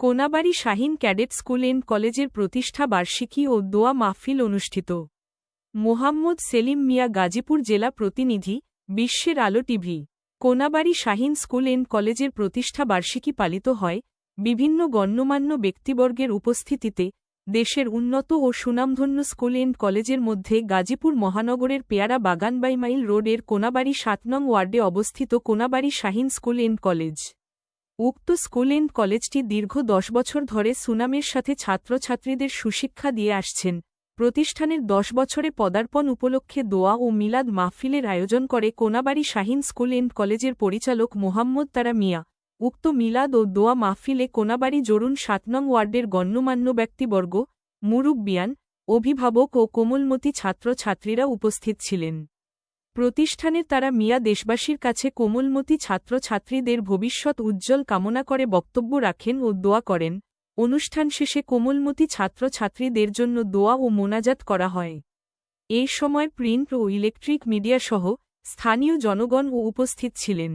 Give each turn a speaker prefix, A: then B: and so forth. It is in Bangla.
A: Konabari Shahin cadet school and কলেজের প্রতিষ্ঠা বার্ষিকী ও দোয়া মাহফিল অনুষ্ঠিত। মোহাম্মদ সেলিম মিয়া গাজীপুর জেলা প্রতিনিধি, বিশ্বের আলো TV. Konabari Shahin school and কলেজের প্রতিষ্ঠা বার্ষিকী পালিত হয় বিভিন্ন গণ্যমান্য ব্যক্তিবর্গের উপস্থিতিতে দেশের উন্নত ও সুনামধন্য স্কুল এন্ড কলেজের মধ্যে গাজীপুর মহানগরের পেয়ারা বাগানবাইমাইল রোডের কোনাবাড়ি সাত নং ওয়ার্ডে অবস্থিত Konabari Shahin school and college. উক্ত স্কুল এন্ড কলেজটি দীর্ঘ দশ বছর ধরে সুনামের সাথে ছাত্রছাত্রীদের সুশিক্ষা দিয়ে আসছেন। প্রতিষ্ঠানের দশ বছরে পদার্পণ উপলক্ষে দোয়া ও মিলাদ মাহফিলের আয়োজন করে কোনাবাড়ি শাহিন স্কুল এন্ড কলেজের পরিচালক মোহাম্মদ তারা মিয়া। উক্ত মিলাদ ও দোয়া মাহফিলে কোনাবাড়ি জরুন সাত নং ওয়ার্ডের গণ্যমান্য ব্যক্তিবর্গ, মুরুব্বিয়ান, অভিভাবক ও কোমলমতি ছাত্রছাত্রীরা উপস্থিত ছিলেন। প্রতিষ্ঠানের তারা মিয়া দেশবাসীর কাছে কোমলমতি ছাত্রছাত্রীদের ভবিষ্যৎ উজ্জ্বল কামনা করে বক্তব্য রাখেন ও দোয়া করেন। অনুষ্ঠান শেষে কোমলমতি ছাত্রছাত্রীদের জন্য দোয়া ও মোনাজাত করা হয়। এই সময় প্রিন্ট ও ইলেকট্রিক মিডিয়াসহ স্থানীয় জনগণ ও উপস্থিত ছিলেন।